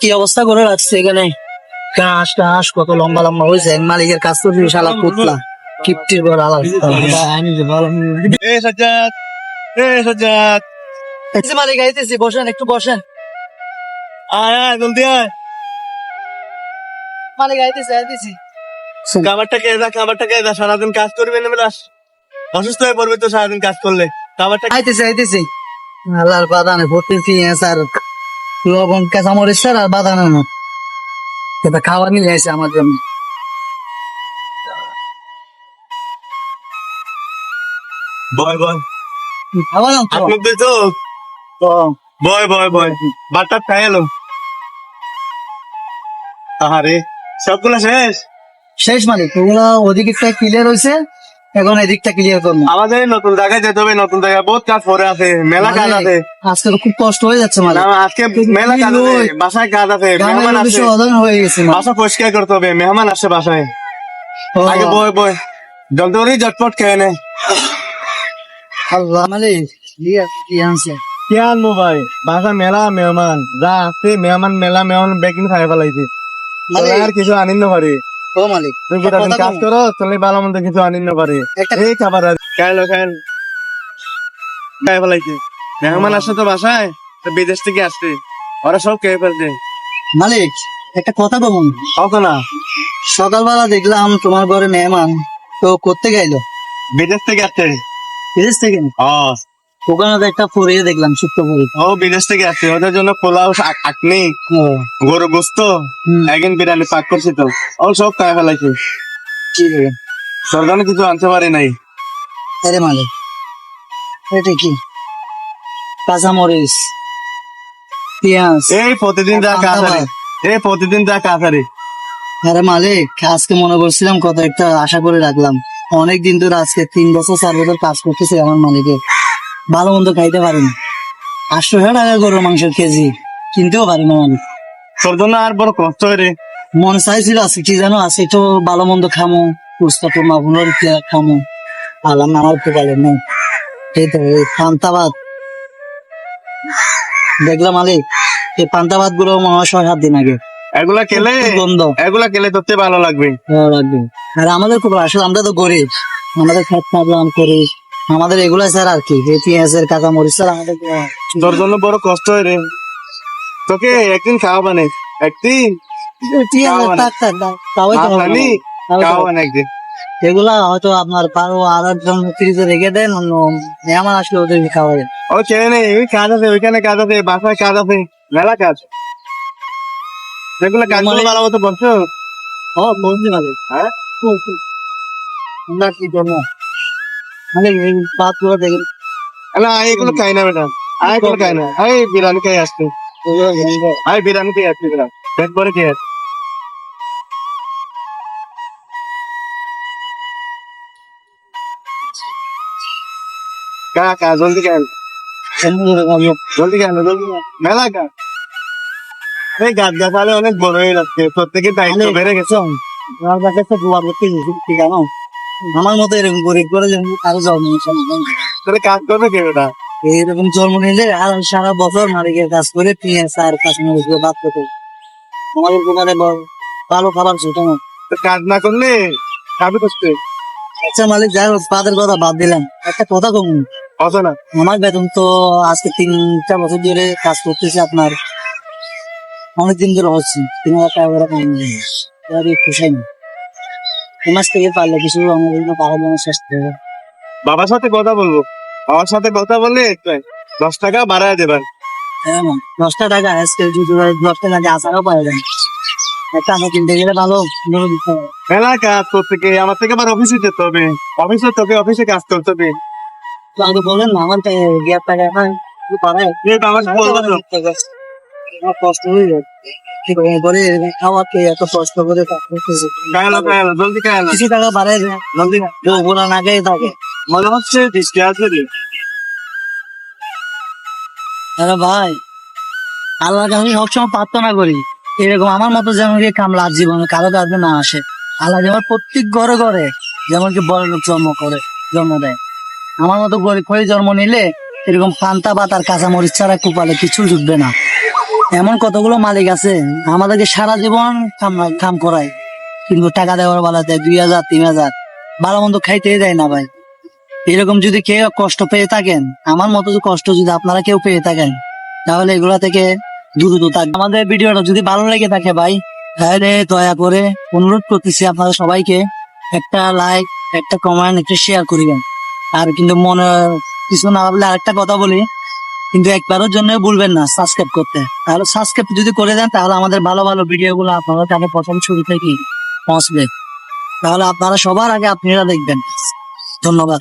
কি অবস্থা করে রাখছে এখানে? ঘাস ঘাস কত লম্বা লম্বা হয়েছে। এক মালিকের কাজ করবি শালা পুতলা কিপটির বড় আলাদা। এ সাজ্জাদ এ সাজ্জাদ। মালিক আইতেছি বসেন একটু বসেন। আয় আয় জলদি আয়। মালিক আইতেছি আইতেছি। খাবারটা খেয়ে যা খাবারটা খেয়ে যা সারাদিন কাজ করবি না বেলাস অসুস্থ হয়ে পড়বি তো সারাদিন কাজ করলে। খাবারটা আইতেছি আইতেছি। আল্লাহর বাদানে ভর্তি পেঁয়াজ আর লবণ কাঁচা মরিচ স্যার আর বাদানো না এটা খাবার নিয়ে আসে আমার জন্য। বয় বয়। তো? তো তো বয় বয় বয়। বারটা খাই এলো। আহারে সবগুলো শেষ? শেষ মালিক ওগুলো ওদিকটা ক্লিয়ার হয়েছে এখন এদিকটা ক্লিয়ার করব। আমাদের নতুন জায়গায় যেতে হবে নতুন জায়গায় বহুত কাজ পরে আছে মেলা কাজ আছে। আজকে খুব কষ্ট হয়ে যাচ্ছে মালিক না, আজকে মেলা কাজ আছে বাসায় কাজ আছে মেহমান হয়ে গেছে বাসা পরিষ্কার করতে হবে মেহমান আসছে বাসায়। আগে জলদি খেয়ে নে। আল্লাহ। কি আনছে। কি আনব ভাই? বাসা মেলা মেহমান। যা আছে মেহমান মেলা মেহমান বেকিং খাই ফেলাইছে। আর কিছু আনিন না পারে ও মালিক তুমি কি এখন কাজ করো তাহলে ভালো মন্দ কিছু আনিন পারে। এই খাবার খাইলো খাইল খাই ফেলাইছে। মেহমান আসছে তো বাসায় তো বিদেশ থেকে আসছে। ওরা সব খেয়ে ফেলছে। মালিক একটা কথা বলুন কত না। সকালবেলা দেখলাম তোমার ঘরে মেহমান। তো করতে গেলো? বিদেশ থেকে আসছে। বিদেশ থেকে? ও ওখানে তো একটা ফুরিয়ে দেখলাম শুক্তো ফুরি ও বিদেশ থেকে আসছে ওদের জন্য পোলাও আক- আকনি গরু গোস্ত একদিন বিরিয়ানি পাক করছি তো। ও সব খাই ফেলাইছে। কি? সরকার কিছু আনতে পারে নাই। আরে মালিক এটা কি? কাঁচামরিচ পেঁয়াজ। এই প্রতিদিন যা কাজ এই প্রতিদিন যা কাজ আরে মালিক আজকে মনে করছিলাম কত একটা আশা করে রাখলাম। অনেক দিন ধরে আজকে তিন বছর চার বছর কাজ করতেছে আমার মালিকে ভালো মন্দ খাইতে পারিনি আটশো টাকা গরুর মাংসের কেজি কিনতেও পারি না মালিক তোর জন্য আর বড় কষ্ট হয় রে। মনে চাইছিল আজকে কি জানো আজকে তো ভালো মন্দ খামো পুস্তা তো মাগুনোর খামো। আল্লাহ আমার তো পারে নেই। এই তো এই পান্তাবাদ দেখলাম মালিক এই পান্তাবাদগুলো মনে হয় ছয় সাত দিন আগে। এগুলা খেলে গন্ধ। এগুলা খেলে তোর ভালো লাগবে। ভালো লাগবে। আর আমাদের খুব আসলে আমরা তো গরিব। আমাদের খাত খাবলাম করি। আমাদের এগুলা স্যার আর কি পেঁয়াজের কাঁচা মরিচ স্যার আমাদের তোর জন্য বড় কষ্ট হয় রে। তোকে একদিন খাওয়াবানে একদিন পেঁয়াজের টাক টাক দাও, তাওই তো হবে না। খাওয়ানি তাও তো- খাওয়াবানে একদিন। এগুলা হয়তো আপনার পারো আর একজন ফ্রিজে রেখে দেন অন্য মেহমান আসলে ওদের ও নেই ওই কাজ আছে ওইখানে কাজ আছে বাসায় কাজ আছে মেলা কাজ। করে ভালো মতো বলছো? ও বলছি মানে। হ্যাঁ? না কি জন্য? মানে এই পাতগুলো দেখেন না এগুলো খাই না ম্যাডাম আয় এগুলো খাই না আয় বিরিয়ানি খাই আসছে এগুলো গন্ধ। আয় বিরিয়ানি খেয়ে আসছে বিরিয়ানি পেট ভরে খেয়ে আসছে কা কা জলদি খাই এমনি করে খাব। জলদি খাই জলদি খাই। মেলা কা এই গাছ গাছালে অনেক বড় হয়ে যাচ্ছে প্রত্যেকের দায়িত্ব অনেক। বেড়ে গেছে আমার কাছে তো দোয়া করতে গেছি, কি জানো আমার মতো এরকম গরিব করে যেমন কারও জন্ম তাহলে কাজ করবে কে ওটা এইরকম জন্ম নিলে আর সারা বছর মালিকের কাজ করে পেঁয়াজ আর কাশ্মীর বাদ করতে হবে। আমাদের দোকানে ভালো খাবার ছোট না কাজ না করলে খাবে করতে আচ্ছা মালিক যাই হোক তাদের কথা বাদ দিলাম। একটা কথা কম। অত না আমার বেতন তো আজকে তিনটা বছর ধরে কাজ করতেছি আপনার। অনেকদিন ধরে হচ্ছে তিন হাজার টাকা করে কম না। মাস থেকে পারলে কিছু আমার জন্য পাওয়ার জন্য চেষ্টা বাবার সাথে কথা বলব? বাবার সাথে কথা বললে দশ টাকা বাড়ায় দেবেন। হ্যাঁ দশটা টাকা আজকে যদি দশটা টাকা আসারও পাওয়া যায়। একটা কিনতে গেলে ভালো। মেলা কাজ করতে আমার থেকে আবার অফিসে যেতে হবে। অফিসে তোকে অফিসে কাজ করতে হবে। তো আগে বলেন না আমার গ্যাপ টাকা হয় পারে কষ্ট হয়ে এত কষ্ট করে কিছু টাকা দেয় না খেয়ে থাকে। মনে হচ্ছে? আরে ভাই আমি সবসময় প্রার্থনা করি এরকম আমার মতো যেমন কি কামলা জীবনে কারও কাছে না আসে। আল্লাহ যেমন প্রত্যেক ঘরে ঘরে যেমন কি বড় লোক জন্ম করে জন্ম দেয়। আমার মতো গরিব হয়ে জন্ম নিলে এরকম পান্তা ভাত আর কাঁচা মরিচ ছাড়া কুপালে কিছু জুটবে না। এমন কতগুলো মালিক আছে, আমাদেরকে সারা জীবন কাম করায়। কিন্তু টাকা দেওয়ার বেলা দেয় দুই হাজার, তিন হাজার। ভালো মন্দ খাইতে দেয় না ভাই। এরকম যদি কেউ কষ্ট পেয়ে থাকেন, আমার মতো কষ্ট যদি আপনারা কেউ পেয়ে থাকেন, তাহলে এগুলা থেকে দ্রুত থাকবে আমাদের ভিডিওটা যদি ভালো লেগে থাকে ভাই, তাহলে দয়া করে অনুরোধ করতেছি আপনারা সবাইকে একটা লাইক একটা কমেন্ট একটা শেয়ার করিবেন। আর কিন্তু মনে কিছু না ভাবলে আরেকটা কথা বলি কিন্তু একবারের জন্য ভুলবেন না সাবস্ক্রাইব করতে। তাহলে সাবস্ক্রাইব যদি করে দেন, তাহলে আমাদের ভালো ভালো ভিডিও গুলো আপনারা তাহলে প্রথম শুরু থেকেই পৌঁছবে। তাহলে আপনারা সবার আগে আপনারা দেখবেন। ধন্যবাদ।